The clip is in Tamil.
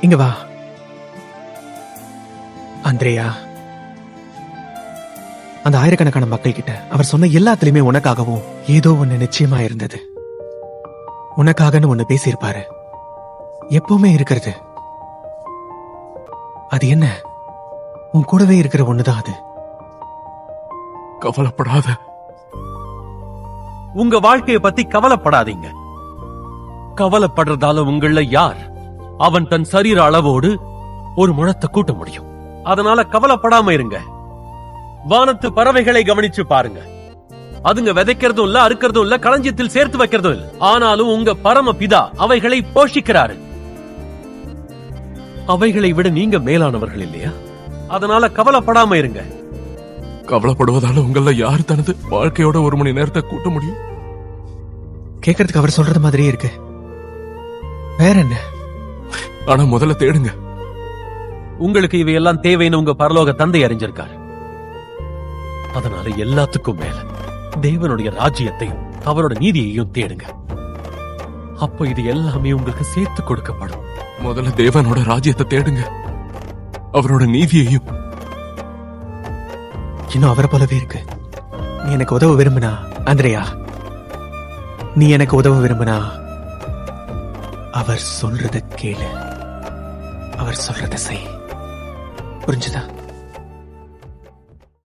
இங்க வா. அந்திரேயா அந்த ஆயிரக்கணக்கான மக்கள் கிட்ட அவர் சொன்ன எல்லாத்துலயுமே உனக்காகவும் ஏதோ ஒண்ணு நிச்சயமா இருந்தது. உனக்காகன்னு ஒண்ணு பேசியிருப்பாரு. எப்பவுமே இருக்கிறது. அது என்ன? உன் கூடவே இருக்கிற ஒண்ணுதான் அது. கவலைப்படாத. உங்க வாழ்க்கைய பத்தி கவலைப்படாதீங்க. கவலைப்படுறதால உங்கள யார் அவன் தன் சரீர அளவோடு ஒரு முழத்தை கூட்ட முடியும். அதனால கவலைப்படாம இருங்க. வானத்து பறவைகளை கவனிச்சு பாருங்க. அதுங்க விதைக்கிறதும் இல்ல அறுக்கிறதும் இல்ல களஞ்சியத்தில் சேர்த்து வைக்கிறதும் இல்ல. ஆனாலும் உங்க பரம பிதா அவைகளை போஷிக்கிறாரு. அவைகளை விட நீங்க மேலானவர்கள் இல்லையா? அதனால கவலைப்படாம இருங்க. கவலைப்படுவதால உங்கள யார் தனது வாழ்க்கையோட ஒரு மணி நேரத்தை கூட்ட முடியும்? கேட்கறதுக்கு அவர் சொல்றது மாதிரியே இருக்கு. வேற என்ன? ஆனா முதல்ல தேடுங்க. உங்களுக்கு இவையெல்லாம் தேவைன்னு உங்க பரலோக தந்தை அறிஞ்சிருக்காரு. அதனால எல்லாத்துக்கும் மேல தேவனுடைய ராஜ்யத்தையும் அவரோட நீதியையும் தேடுங்க. அப்ப இது எல்லாமே உங்களுக்கு சேர்த்து கொடுக்கப்படும். முதல்ல தேவனோட ராஜ்யத்தை தேடுங்க. அவரோட நீதியையும். இன்னும் அவரை போலவே இருக்கு நீ எனக்கு உதவ விரும்பினா அந்திரையா நீ எனக்கு உதவ விரும்பினா அவர் சொல்றத கேளு. அவர் சொல்றத செய். புரிஞ்சுதா?